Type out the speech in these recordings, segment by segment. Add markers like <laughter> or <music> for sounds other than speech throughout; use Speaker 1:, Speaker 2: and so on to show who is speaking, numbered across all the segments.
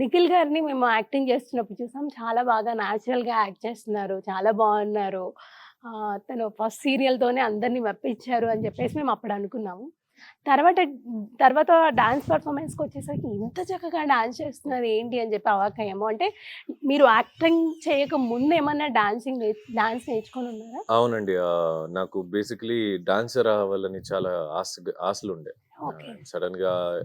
Speaker 1: నిఖిల్ గారిని మేము యాక్టింగ్ చేస్తున్నప్పుడు చూసాం. చాలా బాగా న్యాచురల్గా యాక్ట్ చేస్తున్నారు. చాలా బాగున్నారు. తను ఫస్ట్ సీరియల్తోనే అందరినీ మెప్పించారు అని చెప్పేసి మేము అప్పుడు అనుకున్నాము. తర్వాత తర్వాత డాన్స్ పర్ఫార్మెన్స్కి వచ్చేసరికి ఇంత చక్కగా డాన్స్ చేస్తున్నారు ఏంటి అని చెప్పి అవాకయ్యాము అంటే మీరు యాక్టింగ్ చేయక ముందు ఏమన్నా డాన్సింగ్ డాన్స్ నేర్చుకొని ఉన్నారా?
Speaker 2: అవునండి. నాకు బేసిక్లీ డాన్సర్ అవ్వాలని చాలా ఆశ ఆశలు ఉండే సడన్గా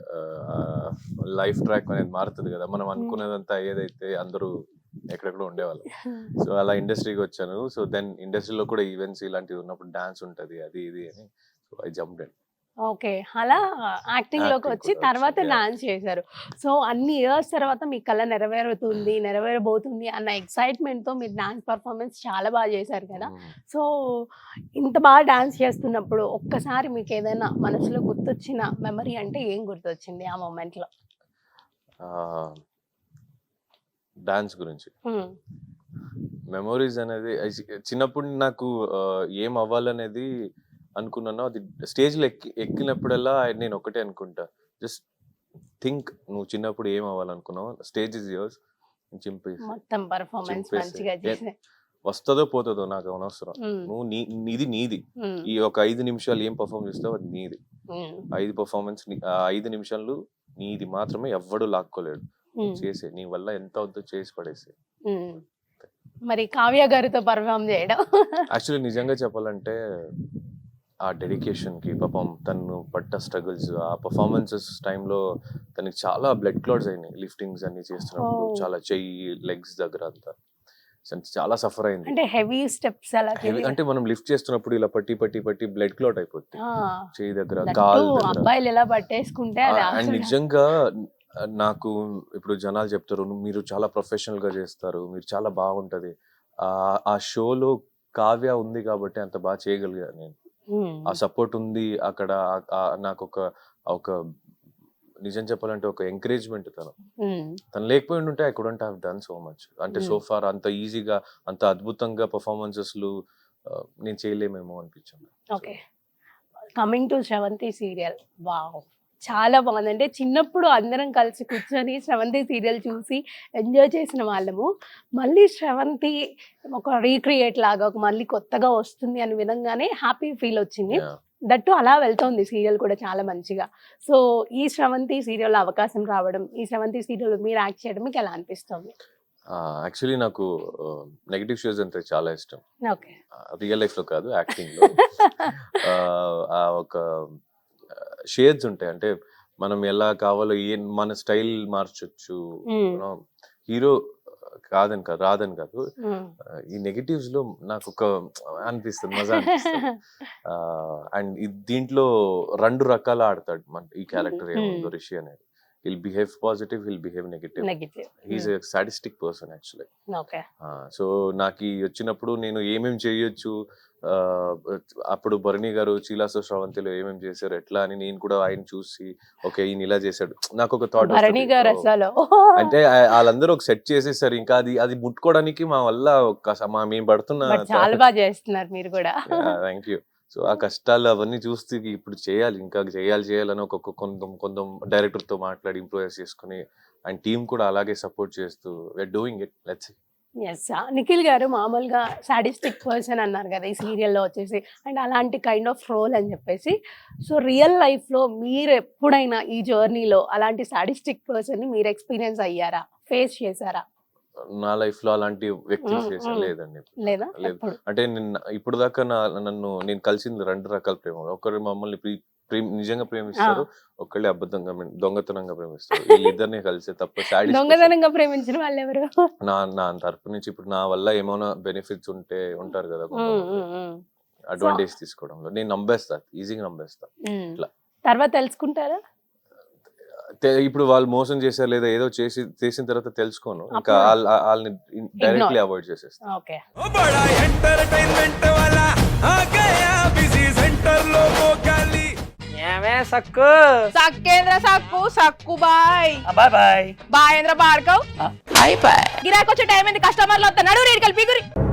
Speaker 2: లైఫ్ ట్రాక్ అనేది మారుతుంది కదా! మనం అనుకున్నదంతా ఏదైతే అందరూ ఎక్కడెక్కడ ఉండేవాళ్ళు. <laughs> సో అలా ఇండస్ట్రీకి వచ్చాను. సో దెన్ ఇండస్ట్రీలో కూడా ఈవెంట్స్ ఇలాంటివి ఉన్నప్పుడు డాన్స్ ఉంటది అది ఇది అని. So I jump
Speaker 1: okay. అలా
Speaker 2: యాక్టింగ్లోకి
Speaker 1: వచ్చి తర్వాత. డాన్స్ చేశారు. సో అన్ని ఇయర్స్ తర్వాత మీ కళ నెరవేరుతుంది నెరవేరబోతుంది అన్న ఎక్సైట్మెంట్తో మీరు డాన్స్ పర్ఫార్మెన్స్ చాలా బాగా చేశారు కదా. సో ఇంత బాగా డాన్స్ చేస్తున్నప్పుడు ఒక్కసారి మీకు ఏదైనా మనసులో గుర్తొచ్చిన మెమరీ అంటే ఏం గుర్తొచ్చింది ఆ మూమెంట్లో?
Speaker 2: డాన్స్ గురించి. మెమొరీస్ అనేది ఐ- చిన్నప్పుడు నాకు ఏం అవ్వాలనేది అనుకున్నాను అది స్టేజ్లో ఎక్కి ఎక్కినప్పుడల్లా నేను ఒకటే అనుకుంటా. జస్ట్ థింక్ నువ్వు చిన్నప్పుడు ఏం అవ్వాలనుకున్నావు స్టేజ్ ఇస్ యోర్స్ చింపేసి.
Speaker 1: మొత్తం పర్ఫార్మెన్స్
Speaker 2: చింపేసి.
Speaker 1: మంచిగా చేసే.
Speaker 2: వస్తుందో పోతుందో నాకు అనవసరం. నువ్వు నీ నీది నీది. ఈ ఒక ఐదు నిమిషాలు ఏం పర్ఫామ్ చేస్తావు అది నీది. ఐదు పర్ఫార్మెన్స్ ఐదు నిమిషాలు నీది మాత్రమే ఎవ్వడు లాక్కోలేడు. చేసే నీ వల్ల ఎంత అవుతుందో చేసి పడేసి.
Speaker 1: మరి కావ్య గారితో పర్ఫామ్ చేయడం.
Speaker 2: యాక్చువల్లీ నిజంగా చెప్పాలంటే ఆ డెడికేషన్కి పాపం తను పడ్డ స్ట్రగుల్స్ ఆ పర్ఫార్మెన్సెస్ టైంలో తనకి చాలా బ్లడ్ క్లాట్స్ అయినాయి లిఫ్టింగ్స్ అన్ని చేస్తున్నప్పుడు. చాలా చెయ్యి లెగ్స్ దగ్గర అంతా. చాలా సఫర్ అయింది.
Speaker 1: అంటే హెవీ స్టెప్స్ అలా.
Speaker 2: అంటే మనం లిఫ్ట్ చేస్తున్నప్పుడు ఇలా పట్టి పట్టి పట్టి బ్లడ్ క్లాట్ అయిపోతుంది
Speaker 1: ఆ,
Speaker 2: చెయ్యి దగ్గర కాల్
Speaker 1: అబ్బాయిలు ఎలా పట్టేసుకుంటే
Speaker 2: అండ్ నిజంగా నాకు ఇప్పుడు జనాలు చెప్తారు "నువ్వు- మీరు చాలా ప్రొఫెషనల్గా చేస్తారు మీరు చాలా బాగుంటది. ఆ షోలో కావ్య ఉంది కాబట్టి అంత బాగా చేయగలిగాను నేను. ఆ సపోర్ట్ ఉంది. అక్కడ నాకు ఒక ఒక నిజం చెప్పాలంటే ఒక ఎంకరేజ్మెంట్ తను. తను లేకపోయి ఉంటే I couldn't have done so much. అంటే. సో ఫార్ అంత ఈజీగా అంత అద్భుతంగా పర్ఫార్మెన్సెస్లు నేను చేయలేమేమో అనిపించింది.
Speaker 1: Okay. Coming to Sravanthi serial. Wow. చాలా బాగుంది అంటే చిన్నప్పుడు అందరం కలిసి కూర్చొని శ్రవంతి సీరియల్ చూసి ఎంజాయ్ చేసిన వాళ్ళము. మళ్ళీ శ్రవంతి ఒక రీక్రియేట్ లాగా ఒక మళ్ళీ కొత్తగా వస్తుంది అనే విధంగానే హ్యాపీ ఫీల్ వచ్చింది. దట్టు అలా వెళ్తోంది సీరియల్ కూడా చాలా మంచిగా. సో ఈ శ్రవంతి సీరియల్ అవకాశం రావడం ఈ శ్రవంతి సీరియల్ మీరు యాక్ట్ చేయడం మీకు ఎలా అనిపిస్తుంది?
Speaker 2: యాక్చువల్లీ నాకు నెగిటివ్ షోస్ అంటే చాలా ఇష్టం.
Speaker 1: ఓకే.
Speaker 2: రియల్ లైఫ్లో కాదు యాక్టింగ్లో <laughs> ఒక షేడ్స్ ఉంటాయి. అంటే మనం ఎలా కావాలో ఏ మన స్టైల్ మార్చొచ్చు. హీరో కాదని కాదు రాదని కాదు. ఈ నెగటివ్స్లో నాకు ఒక అనిపిస్తుంది. మజా <laughs> అండ్ దీంట్లో రెండు రకాల ఆడతాడు మన ఈ క్యారెక్టర్. ఏముందో రిషి అనేది. Will behave positive will behave negative a sadistic person actually
Speaker 1: okay
Speaker 2: so నాకు ఈ వచ్చినప్పుడు నేను ఏమేం చేయొచ్చు? ఆ, అప్పుడు భరణి గారు చీలాసో శ్రవంతిలో ఏమేం చేశారు? ఎట్లా అని నేను కూడా ఆయన చూసి ఓకే ఈయన ఇలా చేశాడు. నాకు ఒక థాట్
Speaker 1: భరణి గారు అసలు.
Speaker 2: అంటే ఆ- వాళ్ళందరూ ఒక సెట్ చేసేసారు. ఇంకా అది అది ముట్టుకోవడానికి మా వల్ల ఒక స- మా మేము పడుతున్న
Speaker 1: బట్ చాలా బాగా చేస్తున్నారు మీరు కూడా.
Speaker 2: థ్యాంక్ యూ సో ఆ కష్టాలు అవన్నీ చూస్తే ఇప్పుడు చేయాలి. ఇంకా చేయాలి చేయాలని ఒక కొంత కొంత డైరెక్టర్తో మాట్లాడి ఇంప్రూవైజ్ చేసుకుని అండ్ టీం కూడా అలాగే సపోర్ట్ చేస్తూ we are doing it let's
Speaker 1: yes Nikhil గారు మామూలుగా సాడిస్టిక్ పర్సన్ అన్నారు కదా ఈ సీరియల్లో వచ్చేసి. అండ్ అలాంటి కైండ్ ఆఫ్ రోల్ అని చెప్పేసి. సో రియల్ లైఫ్లో మీరు ఎప్పుడైనా ఈ జర్నీలో అలాంటి సాడిస్టిక్ పర్సన్ని మీరు ఎక్స్పీరియన్స్ అయ్యారా? ఫేస్ చేశారా?
Speaker 2: నా లైఫ్లో అలాంటి
Speaker 1: మ్మ్.
Speaker 2: లేదండి
Speaker 1: లేదా?
Speaker 2: లేదు.
Speaker 1: ఎప్పుడు?
Speaker 2: అంటే నిన్న ఇప్పుడు దాకా నా నన్ను నేను కలిసింది రెండు రకాల ప్రేమ. ఒకరు మమ్మల్ని ప్రేమ నిజంగా ప్రేమిస్తారు ఒకళ్ళు అబద్ధంగా దొంగతనంగా ప్రేమిస్తారు. వీళ్ళిద్దరిని కలిసే తప్ప.
Speaker 1: దొంగతనంగా ప్రేమించిన వాళ్ళు ఎవరు
Speaker 2: నా నా తరపు నుంచి ఇప్పుడు నా వల్ల ఏమైనా బెనిఫిట్స్ ఉంటే ఉంటారు కదా అడ్వాంటేజ్ తీసుకోవడంలో. నేను నమ్మేస్తా ఈజీగా నమ్మేస్తా. ఇట్లా.
Speaker 1: తర్వాత తెలుసుకుంటారా?
Speaker 2: ఇప్పుడు వాళ్ళు మోసం చేశారు లేదా ఏదో చేసి చేసిన తర్వాత తెలుసుకోను. ఇంకా వాళ్ళని డైరెక్ట్లీ అవాయిడ్ చేసేస్తాను
Speaker 1: ఓకే.
Speaker 3: ఎంటర్టైన్మెంట్
Speaker 4: ఏమే Sakku?
Speaker 5: Sakku Sakku bye.
Speaker 4: Bye bye. Bye
Speaker 5: గిరాకొచ్చే time కస్టమర్లు వద్ద రేడికల్ బిగురి.